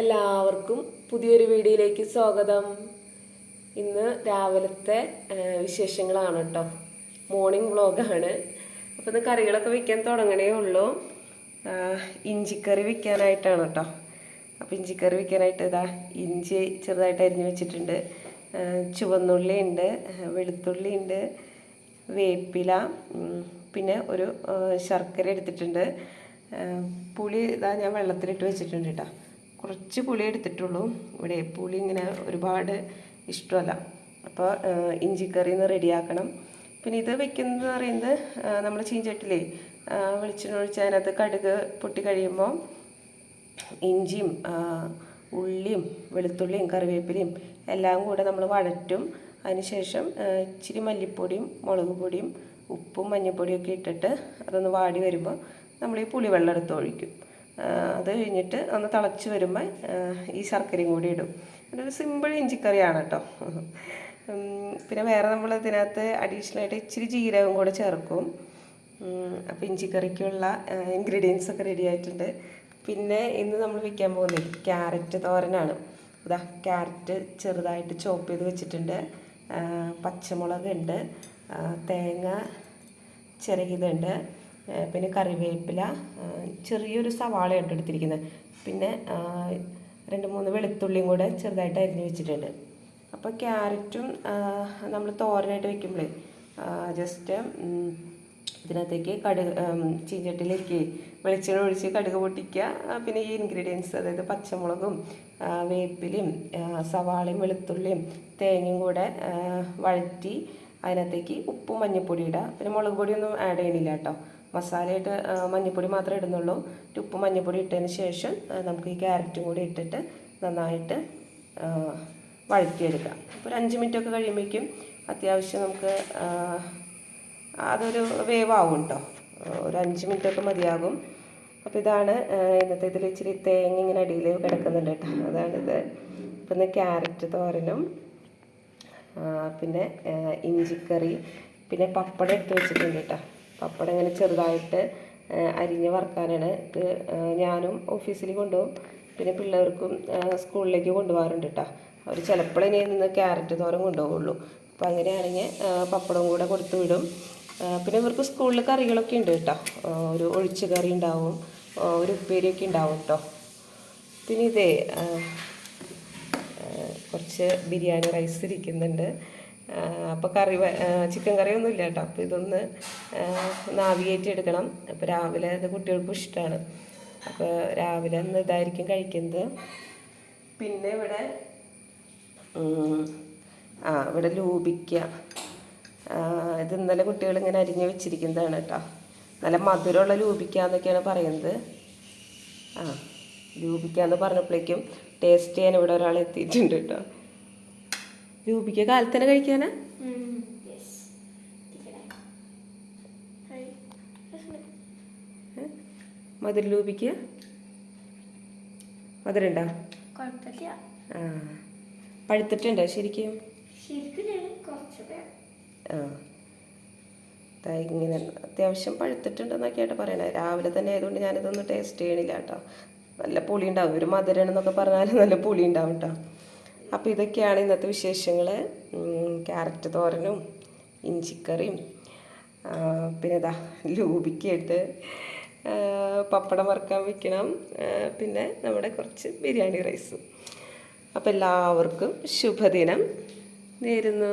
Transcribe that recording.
എല്ലാവർക്കും പുതിയൊരു വീഡിയോയിലേക്ക് സ്വാഗതം. ഇന്ന് രാവിലത്തെ വിശേഷങ്ങളാണ് കേട്ടോ. മോർണിംഗ് വ്ളോഗാണ് അപ്പോൾ ഇന്ന് കറികളൊക്കെ വെക്കാൻ തുടങ്ങണേ ഉള്ളൂ. ഇഞ്ചിക്കറി വെക്കാനായിട്ടാണ് കേട്ടോ. അപ്പോൾ ഇഞ്ചിക്കറി വെക്കാനായിട്ട് ഇതാ ഇഞ്ചി ചെറുതായിട്ട് അരിഞ്ഞ് വെച്ചിട്ടുണ്ട്. ചുവന്നുള്ളി ഉണ്ട് വെളുത്തുള്ളി ഉണ്ട് വേപ്പില പിന്നെ ഒരു ശർക്കര എടുത്തിട്ടുണ്ട്. പുളി ഇതാ ഞാൻ വെള്ളത്തിലിട്ട് വെച്ചിട്ടുണ്ട് കേട്ടോ. കുറച്ച് പുളി എടുത്തിട്ടുള്ളൂ. ഇവിടെ പുളി ഇങ്ങനെ ഒരുപാട് ഇഷ്ടമല്ല. അപ്പോൾ ഇഞ്ചിക്കറി ഒന്ന് റെഡിയാക്കണം. പിന്നെ ഇത് വെക്കുന്നത് പറയുന്നത് നമ്മൾ ചീഞ്ചട്ടിലേ വെളിച്ചെണ്ണ ഒഴിച്ച് അതിനകത്ത് കടുക് പൊട്ടി കഴിയുമ്പോൾ ഇഞ്ചിയും ഉള്ളിയും വെളുത്തുള്ളിയും കറിവേപ്പിലയും എല്ലാം കൂടെ നമ്മൾ വഴറ്റും. അതിനുശേഷം ഇച്ചിരി മല്ലിപ്പൊടിയും മുളക് പൊടിയും ഉപ്പും മഞ്ഞൾപ്പൊടിയൊക്കെ ഇട്ടിട്ട് അതൊന്ന് വാടി വരുമ്പോൾ നമ്മൾ ഈ പുളിവെള്ളം എടുത്ത് ഒഴിക്കും. അത് കഴിഞ്ഞിട്ട് ഒന്ന് തിളച്ച് വരുമ്പോൾ ഈ ശർക്കരയും കൂടി ഇടും. ഒരു സിമ്പിൾ ഇഞ്ചിക്കറിയാണ് കേട്ടോ പിന്നെ വേറെ നമ്മൾ ഇതിനകത്ത് അഡീഷണലായിട്ട് ഇച്ചിരി ജീരകം കൂടെ ചേർക്കും. അപ്പോൾ ഇഞ്ചിക്കറിക്കുള്ള ഇൻഗ്രീഡിയൻസ് ഒക്കെ റെഡി ആയിട്ടുണ്ട്. പിന്നെ ഇന്ന് നമ്മൾ വിൽക്കാൻ പോകുന്നത് ക്യാരറ്റ് തോരനാണ്. ഇതാ ക്യാരറ്റ് ചെറുതായിട്ട് ചോപ്പ് ചെയ്ത് വെച്ചിട്ടുണ്ട്. പച്ചമുളക് ഉണ്ട് തേങ്ങ ചിരകിയതുണ്ട് ആ, പിന്നെ കറിവേപ്പില ചെറിയൊരു സവാളയുണ്ട് എടുത്തിരിക്കുന്നത് പിന്നെ രണ്ട് മൂന്ന് വെളുത്തുള്ളിയും കൂടെ ചെറുതായിട്ട് അരിഞ്ഞ് വെച്ചിട്ടുണ്ട്. അപ്പോൾ ക്യാരറ്റും നമ്മൾ തോരനായിട്ട് വെക്കുമ്പോഴേ ജസ്റ്റ് ഇതിനകത്തേക്ക് കടുക് ചീഞ്ചട്ടിയിലേക്ക് വെളിച്ചെണ്ണ ഒഴിച്ച് കടുക് പൊട്ടിക്കുക. പിന്നെ ഈ ഇൻഗ്രീഡിയൻസ് അതായത് പച്ചമുളകും വേപ്പിലയും സവാളയും വെളുത്തുള്ളിയും തേങ്ങയും കൂടെ വഴറ്റി അതിനകത്തേക്ക് ഉപ്പും മഞ്ഞൾപ്പൊടി ഇടുക പിന്നെ മുളക് പൊടിയൊന്നും ആഡ് ചെയ്യണില്ല കേട്ടോ. മസാലയായിട്ട് മഞ്ഞൾപ്പൊടി മാത്രമേ ഇടുന്നുള്ളൂ. ഉപ്പും മഞ്ഞൾപ്പൊടി ഇട്ടതിന് ശേഷം നമുക്ക് ഈ ക്യാരറ്റും കൂടി ഇട്ടിട്ട് നന്നായിട്ട് വഴറ്റിയെടുക്കാം. അപ്പോൾ ഒരു അഞ്ച് മിനിറ്റ് ഒക്കെ കഴിയുമ്പോഴേക്കും അത്യാവശ്യം നമുക്ക് അതൊരു വേവാകും കേട്ടോ ഒരു അഞ്ച് മിനിറ്റ് ഒക്കെ മതിയാകും. അപ്പോൾ ഇതാണ് ഇന്നത്തെ ഇതിൽ ഇച്ചിരി തേങ്ങ ഇങ്ങനെ അടിയിൽ കിടക്കുന്നുണ്ട് കേട്ടോ അതാണിത് ഇപ്പം ഇന്ന് ക്യാരറ്റ് തോരനും പിന്നെ ഇഞ്ചിക്കറി പിന്നെ പപ്പടം എടുത്ത് വെച്ചിട്ടുണ്ട് കേട്ടോ പപ്പടം ഇങ്ങനെ ചെറുതായിട്ട് അരിഞ്ഞ് വറുക്കാനാണ്. ഇത് ഞാനും ഓഫീസിൽ കൊണ്ടുപോകും. പിന്നെ പിള്ളേർക്കും സ്കൂളിലേക്ക് കൊണ്ടുപോകാറുണ്ട് കേട്ടോ അവർ ചിലപ്പോൾ ഇനി നിന്ന് ക്യാരറ്റ് തോരം കൊണ്ടുപോകുള്ളൂ. അപ്പോൾ അങ്ങനെയാണെങ്കിൽ പപ്പടവും പപ്പടം കൂടെ കൊടുത്തു വിടും. പിന്നെ ഇവർക്ക് സ്കൂളിൽ കറികളൊക്കെ ഉണ്ട് കേട്ടോ ഒരു ഒഴിച്ച് കറി ഉണ്ടാവും. ഒരു ഉപ്പേരിയൊക്കെ ഉണ്ടാവും കേട്ടോ പിന്നെ ഇതേ കുറച്ച് ബിരിയാണി റൈസ് ഇരിക്കുന്നുണ്ട്. അപ്പോൾ കറി ചിക്കൻ കറിയൊന്നും ഇല്ല കേട്ടോ. അപ്പോൾ ഇതൊന്ന് ആ, എടുക്കണം. അപ്പോൾ രാവിലെ ഇത് കുട്ടികൾക്കും ഇഷ്ടമാണ് അപ്പോൾ രാവിലെ ഒന്ന് ഇതായിരിക്കും കഴിക്കുന്നത്. പിന്നെ ഇവിടെ ആ ഇവിടെ ലൂപിക്ക ഇത് ഇന്നലെ കുട്ടികൾ ഇങ്ങനെ അരിഞ്ഞ് വെച്ചിരിക്കുന്നതാണ് കേട്ടോ. നല്ല മധുരമുള്ള ലൂപിക്ക എന്നൊക്കെയാണ് പറയുന്നത്. ആ ലൂപിക്ക എന്ന് പറഞ്ഞപ്പോഴേക്കും ടേസ്റ്റ് ചെയ്യാൻ ഇവിടെ ഒരാൾ എത്തിയിട്ടുണ്ട് കേട്ടോ. രൂപിക്ക കാലത്തന്നെ കഴിക്കാനാ? മധുര രൂപിക്ക്? മധുരണ്ടോ? ആ. പഴുത്തിട്ടുണ്ടോ ശരിക്കും? ആ. ഇങ്ങനെ അത്യാവശ്യം പഴുത്തിട്ടുണ്ടെന്നൊക്കെയായിട്ട് പറയണേ. രാവിലെ തന്നെ ആയതുകൊണ്ട് ഞാനിതൊന്നും ടേസ്റ്റ് ചെയ്യണില്ല കേട്ടോ. നല്ല പുളി ഉണ്ടാവും ഒരു മധുരണെന്നൊക്കെ പറഞ്ഞാൽ നല്ല പുളി ഉണ്ടാവും കേട്ടോ. അപ്പോൾ ഇതൊക്കെയാണ് ഇന്നത്തെ വിശേഷങ്ങൾ ക്യാരറ്റ് തോരനും ഇഞ്ചിക്കറിയും പിന്നെ ഇതാ ലൂബിക്കായിട്ട് പപ്പടം വറുക്കാൻ വെക്കണം. പിന്നെ നമ്മുടെ കുറച്ച് ബിരിയാണി റൈസും. അപ്പോൾ എല്ലാവർക്കും ശുഭദിനം. നേരുന്നു.